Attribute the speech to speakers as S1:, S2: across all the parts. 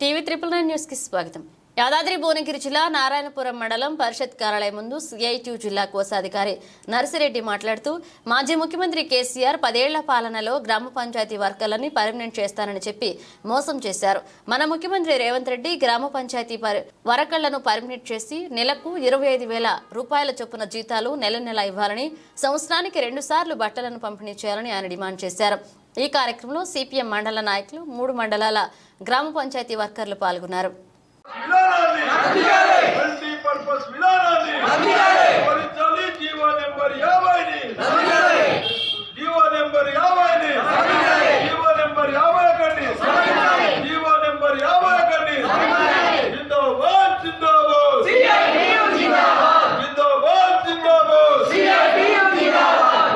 S1: TV triple nine న్యూస్కి స్వాగతం. యాదాద్రి భువనగిరి జిల్లా నారాయణపురం మండలం పరిషత్ కార్యాలయం ముందు సిఐటియు జిల్లా కోశాధికారి నర్సిరెడ్డి మాట్లాడుతూ మాజీ ముఖ్యమంత్రి కేసీఆర్ పదేళ్ళ పాలనలో గ్రామ పంచాయతీ వర్కర్లని పర్మనెంట్ చేస్తానని చెప్పి మోసం చేశారు. మన ముఖ్యమంత్రి రేవంత్ రెడ్డి గ్రామ పంచాయతీ పరి- వర్కర్లను పర్మనెంట్ చేసి నెలకు ఇరవై ఐదు వేల రూపాయల చొప్పున జీతాలు నెల నెల ఇవ్వాలని సంవత్సరానికి రెండుసార్లు బట్టలను పంపిణీ చేయాలని ఆయన డిమాండ్ చేశారు. ఈ కార్యక్రమంలో సిపిఎం మండల నాయకులు మూడు మండలాల గ్రామ పంచాయతీ వర్కర్లు పాల్గొన్నారు
S2: జీవో నెంబర్ యాభై జీవో నెంబర్ యాభైని జీవో నెంబర్ యాభై ఒకటి జీవో నెంబర్ యాభై ఒకటి జిందాబాద్ జిందాబాద్ జిందాబాద్ జిందాబాద్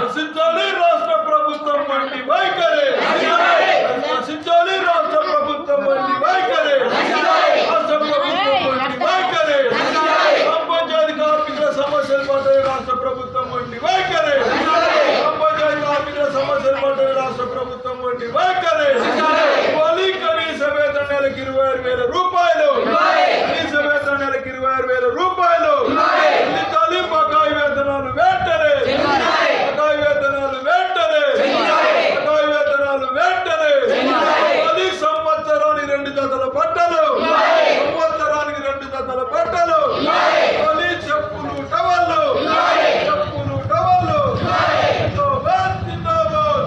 S2: నశించాలి రాష్ట్ర ప్రభుత్వం వంటి వైఖరి నశించాలి రాష్ట్ర ప్రభుత్వం వంటి వైఖరి రాష్ట్ర ప్రభుత్వం వంటి వైఖరి గ్రామ పంచాయతీ కార్మికుల సమస్యలు పడ్డాయి రాష్ట్ర ప్రభుత్వం వంటి వైఖరి గ్రామ పంచాయతీ కార్మికుల సమస్యలు పడ్డాయి రాష్ట్ర ప్రభుత్వం వంటి వైఖరి ఇవ్వాలి కనీస వేతన నెలకు ఇరవై ఆరు వేల రూపాయలు కనీస వేతన నెలకు ఇరవై ఆరు వేల రూపాయలు చెల్లించాలి బకాయి వేతనాలు వెంటనే బకాయి వేతనాలు వెంటనే బకాయి వేతనాలు వెంటనే పది సంవత్సరానికి రెండు జతల బట్టలు సంవత్సరానికి రెండు జతల బట్టలు పది చెప్పులు టవల్లు చెప్పులు టవల్లు జిందాబాద్ జిందాబాద్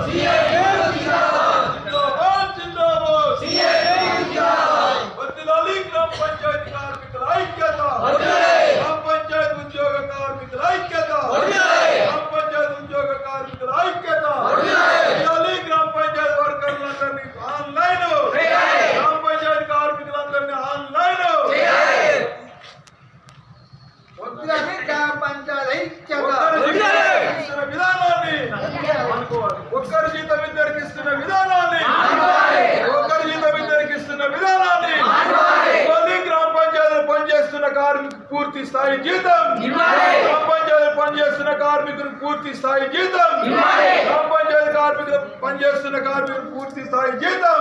S2: జిందాబాద్ జిందాబాద్ వర్ధిల్లాలి గ్రామ పంచాయతీ కార్మికుల ఐక్యత గ్రామ పంచాయతీ ఉద్యోగ కార్మికుల ఐక్యత గ్రామ పంచాయతీ ఉద్యోగ కార్మికుల ఐక్యత వర్ధిల్లాలి గ్రామ పంచాయతీ వర్కర్లందరినీ ఆన్లైన్ గ్రామ పంచాయతీ కార్మికులందరినీ ఆన్లైన్
S3: వద్దని గ్రామ పంచాయతీ ఐక్యత.
S2: ఒక్కరి జీతం ఇస్తున్న విధానాన్ని ఒక్కరి జీతం ఇద్దరికి ఇస్తున్న విధానాన్ని ఒక్కరి జీతం ఇద్దరికి ఇస్తున్న విధానాన్ని ఇవ్వాలి గ్రామ పంచాయతీలో పనిచేస్తున్న కార్మికు పూర్తి స్థాయి జీతం. గ్రామ పంచాయతీలో పనిచేస్తున్న కార్మికులకు పూర్తి స్థాయి జీతం. గ్రామ పంచాయతీ కార్మికులు పనిచేస్తున్న కార్మికులకు పూర్తి స్థాయి జీతం.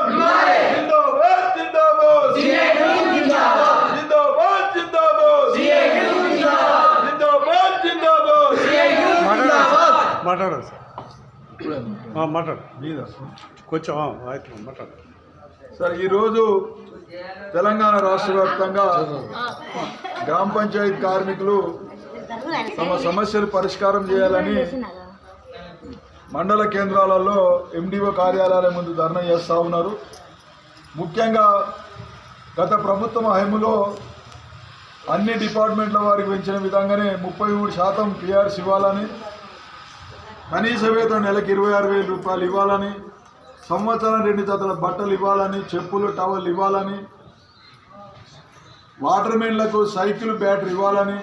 S2: జిందాబాద్ జిందాబాద్. జిందాబాద్. జిందాబాద్ జిందాబాద్. జిందాబాద్.
S4: మాట్లాడు సార్. ఆ, మాట్లాడు. కొంచెం ఆ, ఆಯ್ತು మాట్లాడు.
S2: సార్ ఈరోజు తెలంగాణ రాష్ట్ర వ్యాప్తంగా గ్రామ పంచాయతీ కార్మికులు తమ సమస్యలు పరిష్కారం చేయాలని మండల కేంద్రాలలో ఎండిఓ కార్యాలయాల ముందు ధర్నా చేస్తూ ఉన్నారు. ముఖ్యంగా గత ప్రభుత్వం హైములో అన్ని డిపార్ట్మెంట్ల వారికి పెంచిన విధంగానే ముప్పై మూడు శాతం పిఆర్స్ ఇవ్వాలని కనీస వేతనం నెలకు ఇరవై ఆరు వేల రూపాయలు ఇవ్వాలని సంవత్సరం రెండు జతల బట్టలు ఇవ్వాలని చెప్పులు టవల్ ఇవ్వాలని వాటర్ మెన్లకు సైకిల్ బ్యాటరీ ఇవ్వాలని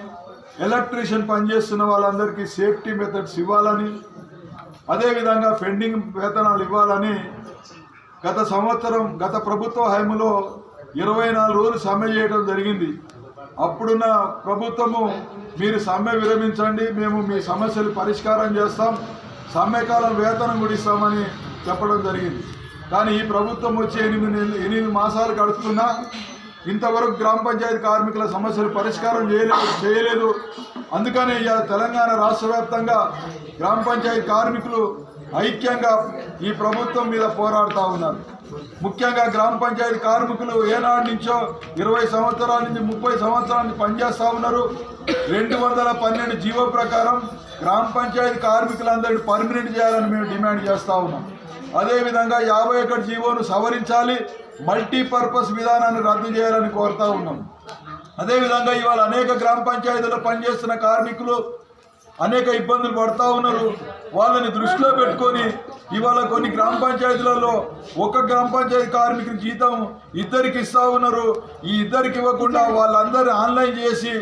S2: ఎలక్ట్రీషియన్ పనిచేస్తున్న వాళ్ళందరికీ సేఫ్టీ మెథడ్స్ ఇవ్వాలని అదేవిధంగా పెండింగ్ వేతనాలు ఇవ్వాలని గత సంవత్సరం గత ప్రభుత్వ హైములో ఇరవై నాలుగు రోజులు సమ్మె చేయడం జరిగింది. అప్పుడున్న ప్రభుత్వము మీరు సమ్మె విరమించండి మేము మీ సమస్యలు పరిష్కారం చేస్తాం సమ్మెకాలం వేతనం కూడా ఇస్తామని చెప్పడం జరిగింది. కానీ ఈ ప్రభుత్వం వచ్చి ఎనిమిది నెలలు ఎనిమిది మాసాలు గడుపుతున్నా ఇంతవరకు గ్రామ పంచాయతీ కార్మికుల సమస్యలు పరిష్కారం చేయలేదు చేయలేదు. అందుకనే తెలంగాణ రాష్ట్ర వ్యాప్తంగా గ్రామ పంచాయతీ కార్మికులు ఐక్యంగా ఈ ప్రభుత్వం మీద పోరాడుతూ ఉన్నారు. ముఖ్యంగా గ్రామ పంచాయతీ కార్మికులు ఏనాడు నుంచో ఇరవై సంవత్సరాల నుంచి ముప్పై సంవత్సరాల నుంచి పనిచేస్తూ ఉన్నారు. రెండు వందల పన్నెండు జీవో ప్రకారం గ్రామ పంచాయతీ కార్మికులందరినీ పర్మినెంట్ చేయాలని మేము డిమాండ్ చేస్తూ ఉన్నాం. అదేవిధంగా యాభై ఒకటి జీవోను సవరించాలి మల్టీపర్పస్ విధానాన్ని రద్దు చేయాలని కోరుతూ ఉన్నాం. అదేవిధంగా ఇవాళ అనేక గ్రామ పంచాయతీలో పనిచేస్తున్న కార్మికులు అనేక ఇబ్బందులు పడతా ఉన్నారు. వాళ్ళని దృష్టిలో పెట్టుకొని ఇవాళ కొన్ని గ్రామ పంచాయతీలలో ఒక గ్రామ పంచాయతీ కార్మికుడి జీతం ఇద్దరికి ఇస్తా ఉన్నారు. ఈ ఇద్దరికి ఇవ్వకుండా వాళ్ళందరినీ ఆన్లైన్ చేసి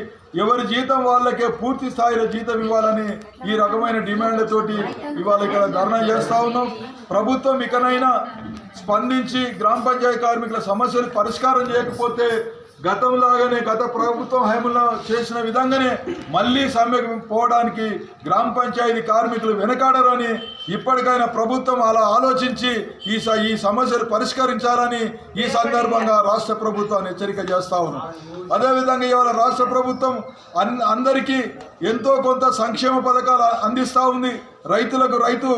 S2: ఎవరి జీతం వాళ్ళకే పూర్తి స్థాయిలో జీతం ఇవ్వాలని ఈ రకమైన డిమాండ్లతోటి ఇవాళ ఇక్కడ ధర్నా చేస్తూ ఉన్నాం. ప్రభుత్వం ఇకనైనా స్పందించి గ్రామ పంచాయతీ కార్మికుల సమస్యలు పరిష్కారం చేయకపోతే గతంలాగానే గత ప్రభుత్వం హయాంలో చేసిన విధంగానే మళ్ళీ సమ్మెకు పోవడానికి గ్రామ పంచాయతీ కార్మికులు వెనకాడరని ఇప్పటికైనా ప్రభుత్వం అలా ఆలోచించి ఈ స- ఈ సమస్యలు పరిష్కరించాలని ఈ సందర్భంగా రాష్ట్ర ప్రభుత్వాన్ని హెచ్చరిక చేస్తా ఉన్నాం అదేవిధంగా ఇవాళ రాష్ట్ర ప్రభుత్వం అన్ అందరికీ ఎంతో కొంత సంక్షేమ పథకాలు అందిస్తూ ఉంది రైతులకు రైతు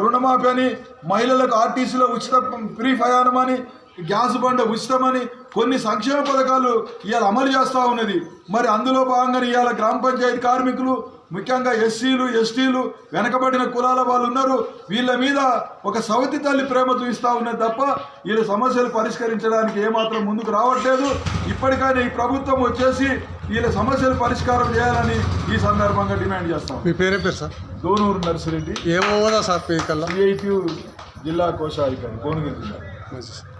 S2: రుణమాఫీ అని మహిళలకు ఆర్టీసీలో ఉచిత ఫ్రీ ప్రయాణం అని గ్యాస్ బండ ఉచితమని కొన్ని సంక్షేమ పథకాలు ఇవాళ అమలు చేస్తూ ఉన్నది. మరి అందులో భాగంగా ఇవాళ గ్రామ పంచాయతీ కార్మికులు ముఖ్యంగా ఎస్సీలు ఎస్టీలు వెనకబడిన కులాల వాళ్ళు ఉన్నారు. వీళ్ళ మీద ఒక సవతి తల్లి ప్రేమ చూపిస్తూ ఉన్నది తప్ప వీళ్ళ సమస్యలు పరిష్కరించడానికి ఏమాత్రం ముందుకు రావట్లేదు. ఇప్పటికైనా ఈ ప్రభుత్వం వచ్చేసి వీళ్ళ సమస్యలు పరిష్కారం చేయాలని ఈ సందర్భంగా డిమాండ్ చేస్తాం.
S4: మీ పేరే పేరు సార్?
S2: దోనూరు నర్సిరెడ్డి.
S4: ఏమవుదా సార్
S2: జిల్లా కోశాధికారి భువనగిరి జిల్లా.